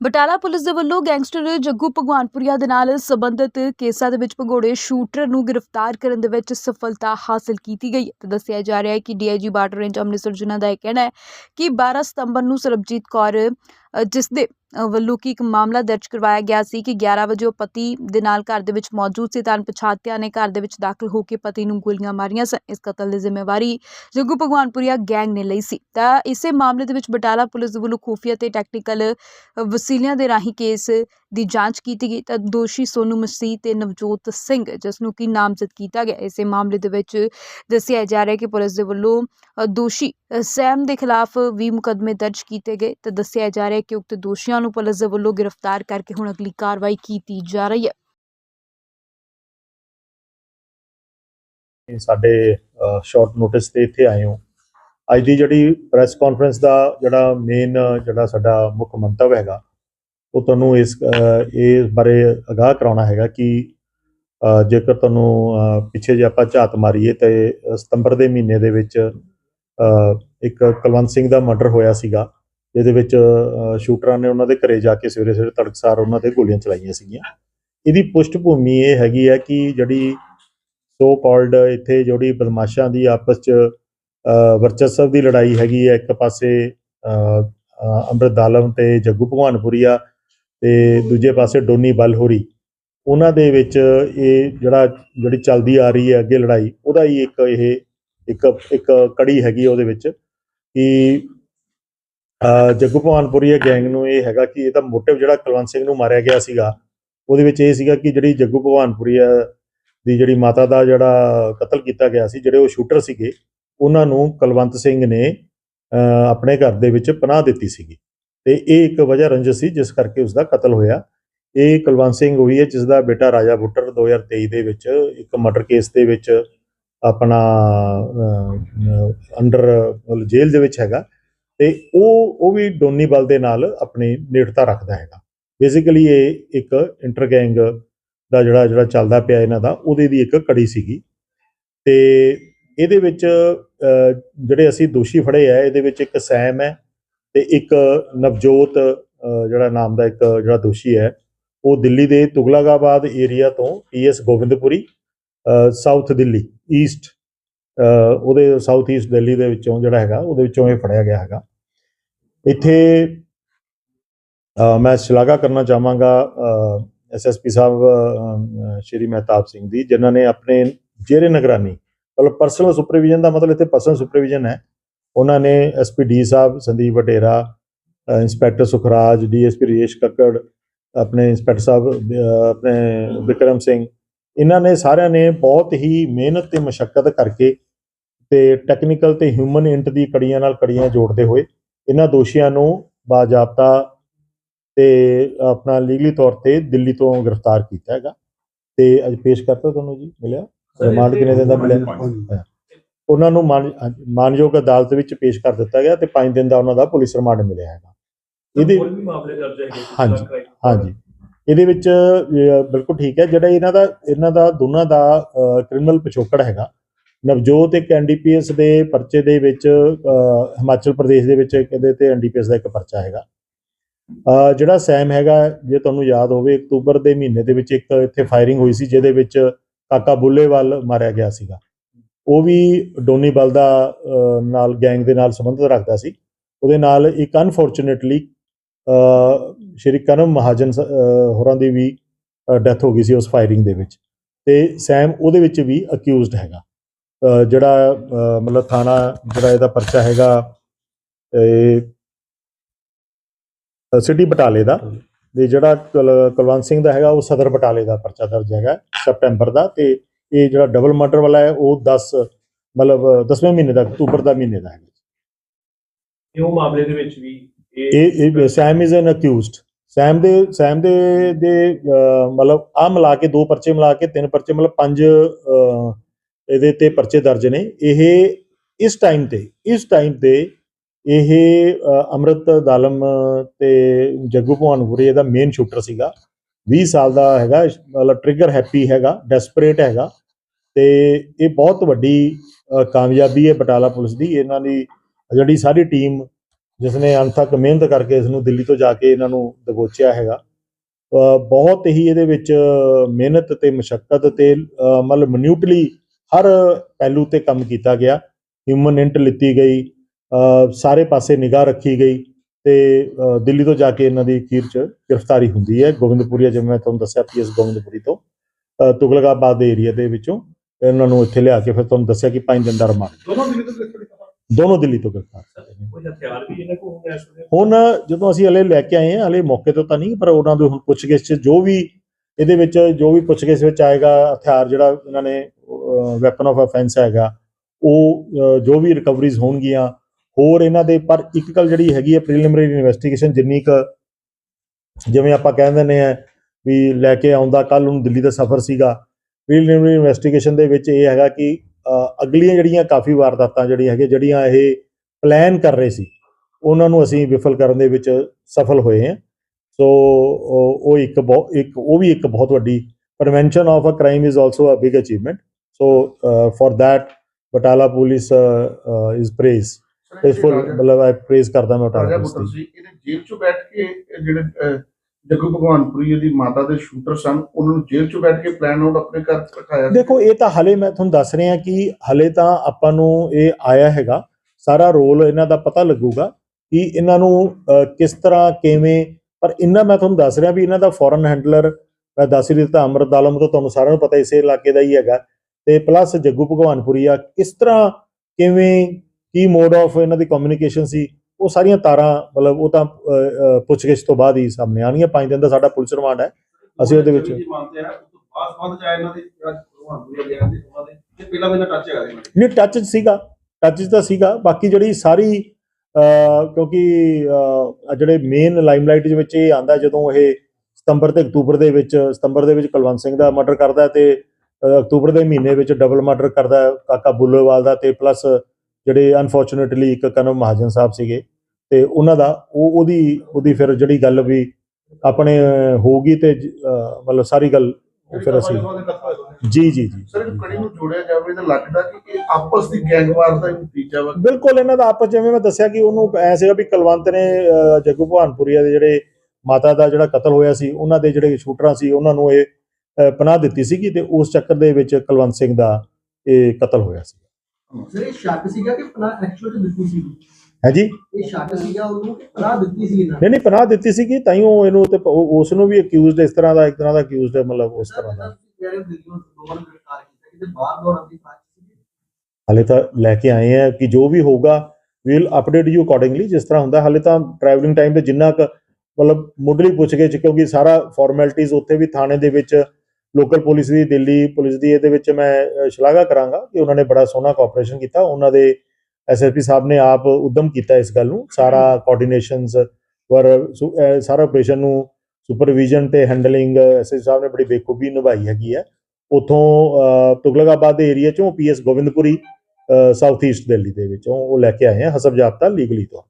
Batala police ਦੇ ਵੱਲੋਂ gangster Jaggu Bhagwanpuria ਦੇ ਨਾਲ ਸੰਬੰਧਿਤ ਕੇਸਾਂ ਦੇ ਵਿੱਚ ਭਗੌੜੇ ਸ਼ੂਟਰ ਨੂੰ ਗ੍ਰਿਫਤਾਰ ਕਰਨ ਦੇ ਵਿੱਚ ਸਫਲਤਾ ਹਾਸਲ ਕੀਤੀ ਗਈ ਹੈ। ਤੇ ਦੱਸਿਆ ਜਾ ਰਿਹਾ ਹੈ ਕਿ ਡੀਆਈਜੀ ਬਾਰਡਰ ਰੇਂਜ ਅੰਮ੍ਰਿਤਸਰ ਜਿਨ੍ਹਾਂ ਦਾ ਇਹ ਕਹਿਣਾ ਹੈ ਕਿ 12 ਸਤੰਬਰ ਨੂੰ ਸਰਬਜੀਤ ਕੌਰ ਜਿਸ ਦੇ ਵੱਲੋਂ ਕਿ ਇੱਕ ਮਾਮਲਾ ਦਰਜ ਕਰਵਾਇਆ ਗਿਆ ਸੀ ਕਿ 11 ਵਜੇ ਉਹ ਪਤੀ ਦੇ ਨਾਲ ਘਰ ਦੇ ਵਿੱਚ ਮੌਜੂਦ ਸੀ ਤਾਂ ਅਣਪਛਾਤਿਆਂ ਨੇ ਘਰ ਦੇ ਵਿੱਚ ਦਾਖਲ ਹੋ ਕੇ ਪਤੀ ਨੂੰ ਗੋਲੀਆਂ ਮਾਰੀਆਂ ਸਨ। ਇਸ ਕਤਲ ਦੀ ਜ਼ਿੰਮੇਵਾਰੀ ਜੱਗੂ ਭਗਵਾਨਪੁਰੀਆ ਗੈਂਗ ਨੇ ਲਈ ਸੀ। ਤਾਂ ਇਸੇ ਮਾਮਲੇ ਦੇ ਵਿੱਚ ਬਟਾਲਾ ਪੁਲਿਸ ਦੇ ਵੱਲੋਂ ਖੂਫੀਆ ਤੇ ਟੈਕਨੀਕਲ ਵਸੀਲਿਆਂ ਦੇ ਰਾਹੀਂ ਕੇਸ ਦੀ ਜਾਂਚ ਕੀਤੀ ਗਈ। ਤਾਂ ਦੋਸ਼ੀ ਸੋਨੂ ਮਸੀਹ ਤੇ ਨਵਜੋਤ ਸਿੰਘ ਜਿਸ ਨੂੰ ਕਿ ਨਾਮਜ਼ਦ ਕੀਤਾ ਗਿਆ। ਇਸੇ ਮਾਮਲੇ ਦੇ ਵਿੱਚ ਦੱਸਿਆ ਜਾ ਰਿਹਾ ਹੈ ਕਿ ਪੁਲਿਸ ਦੇ ਵੱਲੋਂ ਦੋਸ਼ੀ ਅ, ਸੈਮ ਦੇ ਖਿਲਾਫ ਵੀ ਮੁਕੱਦਮੇ ਦਰਜ ਕੀਤੇ ਗਏ। ਤਾਂ ਦੱਸਿਆ ਜਾ ਰਿਹਾ ਹੈ ਕਿ ਉਕਤ ਦੋਸ਼ੀਆਂ ਨੂੰ ਪੁਲਿਸ ਦੇ ਵੱਲੋਂ ਗ੍ਰਿਫਤਾਰ ਕਰਕੇ ਹੁਣ ਅਗਲੀ ਕਾਰਵਾਈ ਕੀਤੀ ਜਾ ਰਹੀ ਹੈ। ਇਹ ਸਾਡੇ ਸ਼ਾਰਟ ਨੋਟਿਸ ਤੇ ਇੱਥੇ ਆਏ ਹੋ। ਅੱਜ ਦੀ ਜਿਹੜੀ ਪ੍ਰੈਸ ਕਾਨਫਰੰਸ ਦਾ ਜਿਹੜਾ ਮੇਨ ਜਿਹੜਾ ਸਾਡਾ ਮੁੱਖ ਮੰਤਵ ਹੈਗਾ ਉਹ ਤੁਹਾਨੂੰ ਇਸ ਅਹ, ਇਸ ਬਾਰੇ ਅਗਾਹ ਕਰਾਉਣਾ ਹੈਗਾ ਕਿ ਜੇਕਰ ਤੁਹਾਨੂੰ ਪਿੱਛੇ ਜੇ ਆਪਾਂ ਝਾਤ ਮਾਰੀਏ ਤੇ ਸਤੰਬਰ ਦੇ ਮਹੀਨੇ ਦੇ ਵਿੱਚ ਅਹ, ਇੱਕ ਕੁਲਵੰਤ ਸਿੰਘ ਦਾ ਮਰਡਰ ਹੋਇਆ ਸੀਗਾ। ਜਿਹਦੇ ਵਿੱਚ ਸ਼ੂਟਰਾਂ ਨੇ ਉਹਨਾਂ ਦੇ ਘਰੇ ਜਾ ਕੇ ਸਵੇਰੇ ਸਵੇਰੇ ਤੜਕਸਾਰ ਉਹਨਾਂ ਤੇ ਗੋਲੀਆਂ ਚਲਾਈਆਂ ਸੀਗੀਆਂ। ਇਹਦੀ ਪੁਸ਼ਟ ਭੂਮੀ ਇਹ ਹੈਗੀ ਹੈ ਕਿ ਜਿਹੜੀ ਸੋ ਕਾਲਡ ਇੱਥੇ ਜਿਹੜੀ ਬਦਮਾਸ਼ਾਂ ਦੀ ਆਪਸ ਚ ਵਰਚਸਵ ਦੀ ਲੜਾਈ ਹੈਗੀ ਹੈ ਇੱਕ ਪਾਸੇ ਅੰਮ੍ਰਿਤ ਆਲਮ ਤੇ ਜੱਗੂ ਭਗਵਾਨਪੁਰੀਆ ਤੇ ਦੂਜੇ ਪਾਸੇ ਡੋਨੀ ਬਲਹੋਰੀ। ਉਹਨਾਂ ਦੇ ਵਿੱਚ ਇਹ ਜਿਹੜਾ, ਜਿਹੜੀ ਚੱਲਦੀ ਆ ਰਹੀ ਹੈ ਅੱਗੇ ਲੜਾਈ, ਉਹਦਾ ਹੀ ਇੱਕ ਇਹ ਇੱਕ ਇੱਕ ਕੜੀ ਹੈਗੀ ਉਹਦੇ ਵਿੱਚ ਕਿ ਜੱਗੂ ਭਵਾਨਪੁਰੀਆ ਗੈਂਗ ਨੂੰ ਇਹ ਹੈਗਾ ਕਿ ਇਹਦਾ ਮੋਟਿਵ ਜਿਹੜਾ ਕੁਲਵੰਤ ਸਿੰਘ ਨੂੰ ਮਾਰਿਆ ਗਿਆ ਸੀਗਾ, ਉਹਦੇ ਵਿੱਚ ਇਹ ਸੀਗਾ ਕਿ ਜਿਹੜੀ ਜੱਗੂ ਭਗਵਾਨਪੁਰੀਆ ਦੀ ਜਿਹੜੀ ਮਾਤਾ ਦਾ ਜਿਹੜਾ ਕਤਲ ਕੀਤਾ ਗਿਆ ਸੀ, ਜਿਹੜੇ ਉਹ ਸ਼ੂਟਰ ਸੀਗੇ, ਉਹਨਾਂ ਨੂੰ ਕੁਲਵੰਤ ਸਿੰਘ ਨੇ ਆਪਣੇ ਘਰ ਦੇ ਵਿੱਚ ਪਨਾਹ ਦਿੱਤੀ ਸੀਗੀ। ਤੇ ਇਹ ਇੱਕ ਵਜ੍ਹਾ ਰੰਜਿਸ਼ ਸੀ, ਜਿਸ ਕਰਕੇ ਉਸ ਦਾ ਕਤਲ ਹੋਇਆ। ਇਹ ਕੁਲਵੰਤ ਸਿੰਘ ਹੋਈ ਹੈ ਜਿਸ ਦਾ ਬੇਟਾ ਰਾਜਾ ਬੁੱਟਰ 2023 ਦੇ ਵਿੱਚ ਇੱਕ ਮਰਡਰ ਕੇਸ ਦੇ ਵਿੱਚ ਆਪਣਾ ਅੰਡਰ ਜੇਲ੍ਹ ਦੇ ਵਿੱਚ ਹੈਗਾ। ਤੇ ਉਹ ਉਹ ਵੀ ਡੋਨੀ ਬਲ ਦੇ ਨਾਲ ਆਪਣੀ ਨੇੜਤਾ ਰੱਖਦਾ ਹੈਗਾ। ਬੇਸਿਕਲੀ ਇਹ ਇੱਕ ਇੰਟਰ ਗੈਂਗ ਦਾ ਜਿਹੜਾ ਜਿਹੜਾ ਚੱਲਦਾ ਪਿਆ ਇਹਨਾਂ ਦਾ, ਉਹਦੇ ਦੀ ਇੱਕ ਕੜੀ ਸੀਗੀ। ਤੇ ਇਹਦੇ ਵਿੱਚ ਜਿਹੜੇ ਅਸੀਂ ਦੋਸ਼ੀ ਫੜੇ ਆ, ਇਹਦੇ ਵਿੱਚ ਇੱਕ ਸੈਮ ਹੈ ਤੇ ਇੱਕ ਨਵਜੋਤ ਜਿਹੜਾ ਨਾਮ ਦਾ ਇੱਕ ਜਿਹੜਾ ਦੋਸ਼ੀ ਹੈ, ਉਹ ਦਿੱਲੀ ਦੇ ਤੁਗਲਕਾਬਾਦ ਏਰੀਆ ਤੋਂ PS Gobindpuri south Delhi east ਉਹਦੇ ਸਾਊਥ ਈਸਟ ਦਿੱਲੀ ਦੇ ਵਿੱਚੋਂ ਜਿਹੜਾ ਹੈਗਾ, ਉਹਦੇ ਵਿੱਚੋਂ ਇਹ ਫੜਿਆ ਗਿਆ ਹੈਗਾ। ਇੱਥੇ ਮੈਂ ਸ਼ਲਾਘਾ ਕਰਨਾ ਚਾਹਾਂਗਾ ਐਸਐਸਪੀ ਸਾਹਿਬ ਸ਼੍ਰੀ ਮਹਿਤਾਬ ਸਿੰਘ ਦੀ, ਜਿਨ੍ਹਾਂ ਨੇ ਆਪਣੇ ਜੇਰੇ ਨਿਗਰਾਨੀ, ਮਤਲਬ ਪਰਸਨਲ ਸੁਪਰਵਿਜ਼ਨ ਦਾ ਮਤਲਬ ਇੱਥੇ ਪਰਸਨਲ ਸੁਪਰਵਿਜ਼ਨ ਹੈ। ਉਹਨਾਂ ਨੇ ਐਸਪੀ ਸਾਹਿਬ, ਸੰਦੀਪ ਵਟੇਰਾ ਇੰਸਪੈਕਟਰ ਸੁਖਰਾਜ ਡੀਐਸਪੀ ਰੇਸ਼ ਕੱਕੜ, ਆਪਣੇ ਇੰਸਪੈਕਟਰ ਸਾਹਿਬ ਆਪਣੇ ਵਿਕਰਮ ਸਿੰਘ, ਇਹਨਾਂ ਨੇ ਸਾਰਿਆਂ ਨੇ ਬਹੁਤ ਹੀ ਮਿਹਨਤ ਤੇ ਮਸ਼ੱਕਤ ਕਰਕੇ ਤੇ ਟੈਕਨੀਕਲ ਤੇ ਹਿਊਮਨ ਇੰਟ ਦੀ ਕੜੀਆਂ ਨਾਲ ਕੜੀਆਂ ਜੋੜਦੇ ਹੋਏ ਇਹਨਾਂ ਦੋਸ਼ੀਆਂ ਨੂੰ ਬਾਜ਼ਾਬਤਾ ਤੇ ਆਪਣਾ ਲੀਗਲੀ ਤੌਰ ਤੇ ਦਿੱਲੀ ਤੋਂ ਗ੍ਰਿਫਤਾਰ ਕੀਤਾ ਹੈਗਾ। ਤੇ ਅੱਜ ਪੇਸ਼ ਕਰਤਾ ਤੁਹਾਨੂੰ ਜੀ ਮਿਲਿਆ? ਰਿਮਾਂਡ ਕਿੰਨੇ ਦਿਨ ਦਾ ਮਿਲਿਆ? ਉਹਨਾਂ ਨੂੰ ਮਾਨਯੋਗ ਅਦਾਲਤ ਵਿੱਚ ਪੇਸ਼ ਕਰ ਦਿੱਤਾ ਗਿਆ ਤੇ 5 ਦਿਨ ਦਾ ਉਹਨਾਂ ਦਾ ਪੁਲਿਸ ਰਿਮਾਂਡ ਮਿਲਿਆ ਹੈਗਾ। ਇਹਦੇ ਹੋਰ ਵੀ ਮਾਮਲੇ ਦਰਜ ਹੈਗੇ ਹਾਂਜੀ, ਹਾਂਜੀ। ਇਹਦੇ ਵਿੱਚ ਬਿਲਕੁਲ ਠੀਕ ਹੈ। ਜਿਹੜਾ ਇਹਨਾਂ ਦਾ ਇਹਨਾਂ ਦਾ ਦੋਨਾਂ ਦਾ ਕ੍ਰਿਮੀਨਲ ਪਿਛੋਕੜ ਹੈਗਾ ਨਵਜੋਤ ਇੱਕ ਐਨਡੀਪੀਐਸ ਦੇ ਪਰਚੇ ਦੇ ਵਿੱਚ ਹਿਮਾਚਲ ਪ੍ਰਦੇਸ਼ ਦੇ ਵਿੱਚ ਇਹਦੇ ਤੇ ਐਨਡੀਪੀਐਸ ਦਾ ਇੱਕ ਪਰਚਾ ਹੈਗਾ। ਜਿਹੜਾ ਸੈਮ ਹੈਗਾ, ਜੇ ਤੁਹਾਨੂੰ ਯਾਦ ਹੋਵੇ, ਅਕਤੂਬਰ ਦੇ ਮਹੀਨੇ ਦੇ ਵਿੱਚ ਇੱਕ ਇੱਥੇ ਫਾਇਰਿੰਗ ਹੋਈ ਸੀ, ਜਿਹਦੇ ਵਿੱਚ ਕਾਕਾ ਬੁੱਲੇਵਾਲ ਮਾਰਿਆ ਗਿਆ ਸੀਗਾ। ਉਹ ਵੀ ਡੋਨੀ ਬਲ ਦਾ ਨਾਲ ਗੈਂਗ ਦੇ ਨਾਲ ਸੰਬੰਧ ਰੱਖਦਾ ਸੀ। ਉਹਦੇ ਨਾਲ ਇੱਕ ਅਨਫੋਰਚੂਨੇਟਲੀ ਸ਼੍ਰੀ ਕਰਮ ਮਹਾਜਨ ਹੋਰਾਂ ਦੀ ਵੀ ਡੈਥ ਹੋ ਗਈ ਸੀ ਉਸ ਫਾਇਰਿੰਗ ਦੇ ਵਿੱਚ। ਤੇ ਸੈਮ ਉਹਦੇ ਵਿੱਚ ਵੀ ਅਕਿਊਜ਼ਡ ਹੈਗਾ। ਜਿਹੜਾ ਮਤਲਬ ਥਾਣਾ ਜਿਹੜਾ ਇਹਦਾ ਪਰਚਾ ਹੈਗਾ ਇਹ ਸਿਟੀ ਬਟਾਲੇ ਦਾ। ਤੇ ਜਿਹੜਾ ਕੁਲ- ਕੁਲਵੰਤ ਸਿੰਘ ਦਾ ਹੈਗਾ ਉਹ ਸਦਰ ਬਟਾਲੇ ਦਾ ਪਰਚਾ ਦਰਜ ਹੈਗਾ ਸਪਟੈਂਬਰ ਦਾ। ਤੇ ਇਹ ਜਿਹੜਾ ਡਬਲ ਮਰਡਰ ਵਾਲਾ ਹੈ ਉਹ 10 ਮਤਲਬ 10ਵੇਂ ਮਹੀਨੇ ਦਾ ਅਕਤੂਬਰ ਦਾ ਮਹੀਨੇ ਦਾ ਹੈਗਾ। ਇਹ ਮਾਮਲੇ ਦੇ ਵਿੱਚ ਵੀ ਇਹ ਇਹ ਸੈਮ ਇਜ਼ ਐਨ ਅਕਿਊਜ਼ਡ ਸੈਮ ਦੇ ਸੈਮ ਦੇ ਦੇ ਮਤਲਬ ਆ ਮਿਲਾ ਕੇ ਦੋ ਪਰਚੇ ਮਿਲਾ ਕੇ ਤਿੰਨ ਪਰਚੇ ਮਤਲਬ ਪੰਜ ਇਹਦੇ ਤੇ ਪਰਚੇ ਦਰਜ ਨੇ। ਇਹ ਇਸ ਟਾਈਮ ਤੇ ਇਸ ਟਾਈਮ ਤੇ ਇਹ ਅਹ, ਅੰਮ੍ਰਿਤ ਦਾਲਮ ਤੇ ਜੱਗੂ ਭਵਾਨਪੁਰੀ ਇਹਦਾ ਮੇਨ ਸ਼ੂਟਰ ਸੀਗਾ। 20 ਸਾਲ ਦਾ ਹੈਗਾ ਮਤਲਬ ਟ੍ਰਿਗਰ ਹੈਪੀ ਹੈਗਾ ਡੈਸਪਰੇਟ ਹੈਗਾ ਤੇ ਇਹ ਬਹੁਤ ਵੱਡੀ ਕਾਮਯਾਬੀ ਹੈ ਬਟਾਲਾ ਪੁਲਿਸ ਦੀ। ਇਹਨਾਂ ਦੀ ਜਿਹੜੀ ਸਾਰੀ ਟੀਮ ਜਿਸ ਨੇ ਅਣਥੱਕ ਮਿਹਨਤ ਕਰਕੇ ਇਸ ਨੂੰ ਦਿੱਲੀ ਤੋਂ ਜਾ ਕੇ ਇਹਨਾਂ ਨੂੰ ਦਬੋਚਿਆ ਹੈਗਾ ਬਹੁਤ ਹੀ ਇਹਦੇ ਵਿੱਚ ਮਿਹਨਤ ਤੇ ਮੁਸ਼ਕਲ ਤੇ ਮਤਲਬ ਮਨਿਊਟਲੀ ਹਰ ਪਹਿਲੂ ਤੇ ਕੰਮ ਕੀਤਾ ਗਿਆ। ਹਿਊਮਨ ਇੰਟ ਲਿੱਤੀ ਗਈ ਸਾਰੇ ਪਾਸੇ ਨਿਗਾਹ ਰੱਖੀ ਗਈ ਤੇ ਦਿੱਲੀ ਤੋਂ ਜਾ ਕੇ ਇਹਨਾਂ ਦੀ ਅਖੀਰ ਚ ਗ੍ਰਿਫਤਾਰੀ ਹੁੰਦੀ ਹੈ। ਗੋਬਿੰਦਪੁਰੀਆ ਜਿਵੇਂ ਮੈਂ ਤੁਹਾਨੂੰ ਦੱਸਿਆ ਪੀਐਸ ਗੋਬਿੰਦਪੁਰੀ ਤੋਂ ਤੁਗਲਕਾਬਾਦ ਦੇ ਏਰੀਆ ਦੇ ਵਿੱਚੋਂ ਇਹਨਾਂ ਨੂੰ ਇੱਥੇ ਲਿਆ ਕੇ ਫਿਰ ਤੁਹਾਨੂੰ ਦੱਸਿਆ ਕਿ ਪੰਜ ਦਿਨ ਦਾ ਰਿਮਾਂਡ। ਦੋਨੋਂ ਦਿੱਲੀ ਤੋਂ ਗ੍ਰਿਫਤਾਰ ਦੋਨੋਂ ਦਿੱਲੀ ਤੋਂ ਗ੍ਰਿਫਤਾਰ। ਕੀਤੇ ਨੇ ਕੋਈ ਹਥਿਆਰ ਵੀ ਇਹਨਾਂ ਕੋਲ ਹੋਣਾ ਇਸ ਵੇਲੇ। ਹੁਣ ਜਦੋਂ ਅਸੀਂ ਹਲੇ ਲੈ ਕੇ ਆਏ ਹਾਂ ਹਲੇ ਮੌਕੇ ਤੋਂ ਤਾਂ ਨਹੀਂ ਪਰ ਉਹਨਾਂ ਦੇ ਹੁਣ ਪੁੱਛਗਿੱਛ 'ਚ ਜੋ ਵੀ ਇਹਦੇ ਵਿੱਚ ਜੋ ਵੀ ਪੁੱਛਗਿੱਛ ਵਿੱਚ ਆਏਗਾ ਹਥਿਆਰ ਜਿਹੜਾ ਇਹਨਾਂ ਨੇ ਵੈਪਨ ਆਫ ਅਫੈਂਸ ਹੈਗਾ। ਉਹ ਜੋ ਵੀ ਰਿਕਵਰੀਜ਼ ਹੋਣਗੀਆਂ, ਹੋਰ ਇਹਨਾਂ ਦੇ, ਪਰ ਇੱਕ ਗੱਲ ਜਿਹੜੀ ਹੈਗੀ ਹੈ ਪ੍ਰੀਲਿਮਿਨਰੀ ਇਨਵੈਸਟੀਗੇਸ਼ਨ ਜਿੰਨੀ ਕ ਜਿਵੇਂ ਆਪਾਂ ਕਹਿੰਦੇ ਨੇ ਆ ਵੀ ਲੈ ਕੇ ਆਉਂਦਾ ਕੱਲ ਨੂੰ ਦਿੱਲੀ ਦਾ ਸਫ਼ਰ ਸੀਗਾ ਪ੍ਰੀਲਿਮਿਨਰੀ ਇਨਵੈਸਟੀਗੇਸ਼ਨ ਦੇ ਵਿੱਚ ਇਹ ਹੈਗਾ ਕਿ ਅਗਲੀਆਂ ਜਿਹੜੀਆਂ ਕਾਫੀ ਵਾਰਦਾਤਾਂ ਜਿਹੜੀਆਂ ਹੈਗੀਆਂ, ਜਿਹੜੀਆਂ ਇਹ ਪਲਾਨ ਕਰ ਰਹੇ ਸੀ, ਉਹਨਾਂ ਨੂੰ ਅਸੀਂ ਵਿਫਲ ਕਰਨ ਦੇ ਵਿੱਚ ਸਫਲ ਹੋਏ ਹਾਂ। ਸੋ, ਉਹ ਇੱਕ ਬਹੁ- ਇੱਕ, ਉਹ ਵੀ ਇੱਕ ਬਹੁਤ ਵੱਡੀ prevention of a crime is also a big achievement So uh, for that, Batala police uh, uh, is praised. ਇਸ ਫੁੱਲ ਮਤਲਬ ਆਈ ਪ੍ਰੇਜ਼ ਕਰਦਾ ਮੈਂ ਬਟਾਲਾ ਰਾਜਾ ਪੁਲਿਸ ਪੁੱਤਰ ਦੀ। ਜੀ ਇਹਦੇ ਜੇਲ੍ਹ 'ਚ ਬੈਠ ਕੇ ਇਹ ਜਿਹੜੇ ਮਾਤਾ ਦੇ ਸ਼ੂਟਰ ਸਨ ਉਹਨਾਂ ਨੂੰ ਜੇਲ੍ਹ 'ਚ ਬੈਠ ਕੇ ਪਲਾਨ ਆਊਟ ਆਪਣੇ ਘਰ ਰਖਾਇਆ ਦੇਖੋ ਇਹ ਤਾਂ ਹਲੇ ਮੈਂ ਤੁਹਾਨੂੰ ਦੱਸ ਰਿਹਾ ਕਿ ਹਲੇ ਤਾਂ ਆਪਾਂ ਨੂੰ ਇਹ ਆਇਆ ਹੈਗਾ ਸਾਰਾ ਰੋਲ ਇਹਨਾਂ ਦਾ ਪਤਾ ਲੱਗੂਗਾ ਕਿ ਇਹਨਾਂ ਨੂੰ ਕਿਸ ਤਰ੍ਹਾਂ ਕਿਵੇਂ ਪਰ ਇਹਨਾਂ ਮੈਂ ਤੁਹਾਨੂੰ ਦੱਸ ਰਿਹਾ ਵੀ ਇਹਨਾਂ ਦਾ ਫੋਰਨ ਹੈਂਡਲਰ ਮੈਂ ਦੱਸ ਹੀ ਦਿੱਤਾ ਅਮਰਤ ਤੋਂ ਤੁਹਾਨੂੰ ਸਾਰਿਆਂ ਨੂੰ ਪਤਾ ਇਸੇ ਇਲਾਕੇ ਦਾ ਹੀ ਹੈਗਾ ਤੇ ਪਲੱਸ ਜੱਗੂ ਭਗਵਾਨਪੁਰੀ ਆ ਕਿਸ ਤਰ੍ਹਾਂ ਕਿਵੇਂ ਕੀ ਮੋਡ ਆਫ ਇਹਨਾਂ ਦੀ ਕਮਿਊਨੀਕੇਸ਼ਨ ਸੀ ਉਹ ਸਾਰੀਆਂ ਤਾਰਾਂ ਮਤਲਬ ਉਹ ਤਾਂ ਪੁੱਛਗਿੱਛ ਤੋਂ ਬਾਅਦ ਹੀ ਸਾਹਮਣੇ ਆਉਣਗੀਆਂ ਪੰਜ ਦਿਨ ਦਾ ਸਾਡਾ ਪੁਲਿਸ ਰਿਮਾਂਡ ਹੈ। ਅਸੀਂ ਉਹਦੇ ਵਿੱਚ- ਨਹੀਂ ਟੱਚ ਸੀਗਾ ਟੱਚ ਤਾਂ ਸੀਗਾ ਬਾਕੀ ਜਿਹੜੀ ਸਾਰੀ ਕਿਉਂਕਿ ਜਿਹੜੇ ਮੇਨ ਲਾਈਮਲਾਈਟ ਦੇ ਵਿੱਚ ਇਹ ਆਂਦਾ ਜਦੋਂ ਇਹ ਸਤੰਬਰ ਤੇ ਅਕਤੂਬਰ ਦੇ ਵਿੱਚ ਸਤੰਬਰ ਦੇ ਵਿੱਚ ਕੁਲਵੰਤ ਸਿੰਘ ਦਾ ਮਰਡਰ ਕਰਦਾ ਤੇ ਅਕਤੂਬਰ ਦੇ ਮਹੀਨੇ ਵਿੱਚ ਡਬਲ ਮਰਡਰ ਕਰਦਾ ਕਾਕਾ ਬੁੱਲੋਵਾਲ ਦਾ ਤੇ ਪਲੱਸ ਜਿਹੜੇ ਅਨਫੋਰਚੂਨੇਟਲੀ ਇੱਕ ਕਨਮ ਮਹਾਜਨ ਸਾਹਿਬ ਸੀਗੇ ਤੇ ਉਹਨਾਂ ਦਾ ਉਹ ਉਹਦੀ ਉਹਦੀ ਫਿਰ ਜਿਹੜੀ ਗੱਲ ਵੀ ਆਪਣੇ ਹੋਊਗੀ ਤੇ ਮਤਲਬ ਸਾਰੀ ਗੱਲ ਫਿਰ ਅਸੀਂ ਜੀ ਜੀ ਜੀ। ਸਰ ਕੜੀ ਨੂੰ ਜੋੜਿਆ ਜਾਵੇ ਤਾਂ ਲੱਗਦਾ ਕਿ ਇਹ ਆਪਸ ਦੀ ਗੈਂਗਵਾਰ ਦਾ ਨਤੀਜਾ ਵਾ। ਬਿਲਕੁਲ ਇਹਨਾਂ ਦਾ ਆਪਸ ਜਿਵੇਂ ਮੈਂ ਦੱਸਿਆ ਕਿ ਉਹਨੂੰ ਐ ਸੀਗਾ ਵੀ ਕੁਲਵੰਤ ਨੇ ਜੱਗੂ ਭਵਾਨਪੁਰੀਆ ਦੇ ਜਿਹੜੇ ਮਾਤਾ ਦਾ ਜਿਹੜਾ ਕਤਲ ਹੋਇਆ ਸੀ ਉਹਨਾਂ ਦੇ ਜਿਹੜੇ ਸ਼ੂਟਰਾਂ ਸੀ ਉਹਨਾਂ ਨੂੰ ਇਹ ਪਨਾਹ ਦਿੱਤੀ ਸੀਗੀ ਤੇ ਉਸ ਚੱਕਰ ਦੇ ਵਿੱਚ ਕੁਲਵੰਤ ਸਿੰਘ ਦਾ ਇਹ ਕਤਲ ਹੋਇਆ ਸੀ। ਸਰ ਇਹ ਸ਼ੱਕ ਸੀਗਾ ਕਿ ਪਨਾਹ ਐਕਚੁਅਲ ਚ ਦਿੱਤੀ ਸੀ ਹੈ ਜੀ? ਇਹ ਸ਼ੱਕ ਸੀਗਾ ਉਹਨੂੰ ਪਨਾਹ ਦਿੱਤੀ ਸੀ ਇਹਨਾਂ ਨਹੀਂ ਨਹੀਂ ਪਨਾਹ ਦਿੱਤੀ ਸੀਗੀ ਤਾਂ ਹੀ ਉਹ ਇਹਨੂੰ ਤੇ ਉਹ- ਉਸ ਨੂੰ ਵੀ ਅਕਿਊਜ਼ਡ ਇਸ ਤਰ੍ਹਾਂ ਦਾ ਇੱਕ ਤਰ੍ਹਾਂ ਦਾ ਅਕਿਊਜ਼ਡ ਹੈ ਮਤਲਬ ਉਸ ਤਰ੍ਹਾਂ ਦਾ। ਜਿਹੜੇ ਦਿੱਲੀੋਂ ਦੋਵਾਂ ਨੂੰ ਗ੍ਰਿਫਤਾਰ ਕੀਤਾ ਕਿਤੇ ਬਾਹਰ ਦੌੜਨ ਦੀ ਸਾਜ਼ਿਸ਼ ਸੀ ਹਾਲੇ ਤਾਂ ਲੈ ਕੇ ਆਏ ਆ ਕਿ ਜੋ ਵੀ ਹੋਊਗਾ ਵੀਲ ਅਪਡੇਟ ਯੂ ਅਕੋਰਡਿੰਗਲੀ ਜਿਸ ਤਰ੍ਹਾਂ ਹੁੰਦਾ। ਹਾਲੇ ਤਾਂ ਟਰੈਵਲਿੰਗ ਟਾਈਮ ਤੇ ਜਿੰਨਾ ਕੁ ਮਤਲਬ ਮੁੱਢਲੀ ਪੁੱਛਗਿੱਛ ਕਿਉਂਕਿ ਸਾਰਾ ਫਾਰਮੈਲਿਟੀਜ਼ ਉੱਥੇ ਵੀ ਥਾਣੇ ਦੇ ਵਿੱਚ ਲੋਕਲ ਪੁਲਿਸ ਦੀ, ਦਿੱਲੀ ਪੁਲਿਸ ਦੀ, ਇਹਦੇ ਵਿੱਚ ਮੈਂ ਸ਼ਲਾਘਾ ਕਰਾਂਗਾ ਕਿ ਉਹਨਾਂ ਨੇ ਬੜਾ ਸੋਹਣਾ ਕੋਆਪਰੇਸ਼ਨ ਕੀਤਾ। ਉਹਨਾਂ ਦੇ ਐਸਐਸਪੀ ਸਾਹਿਬ ਨੇ ਆਪ ਉਦਮ ਕੀਤਾ ਇਸ ਗੱਲ ਨੂੰ। ਸਾਰਾ ਕੋਆਰਡੀਨੇਸ਼ਨਸ ਪਰ ਸੁ- ਸਾਰਾ ਆਪਰੇਸ਼ਨ ਨੂੰ ਸੁਪਰਵੀਜ਼ਨ ਤੇ ਹੈਂਡਲਿੰਗ ਐਸਐਸਪੀ ਸਾਹਿਬ ਨੇ ਬੜੀ ਬੇਖੂਬੀ ਨਿਭਾਈ ਹੈਗੀ ਹੈ। ਉਥੋਂ ਤੁਗਲਕਾਬਾਦ ਦੇ ਏਰੀਆ ਚੋਂ PS Gobindpuri south east Delhi ਦੇ ਵਿੱਚੋਂ ਉਹ ਲੈ ਕੇ ਆਏ ਆ ਹਸਬ ਜਾਬਤਾ ਲੀਗਲੀ ਤੌਰ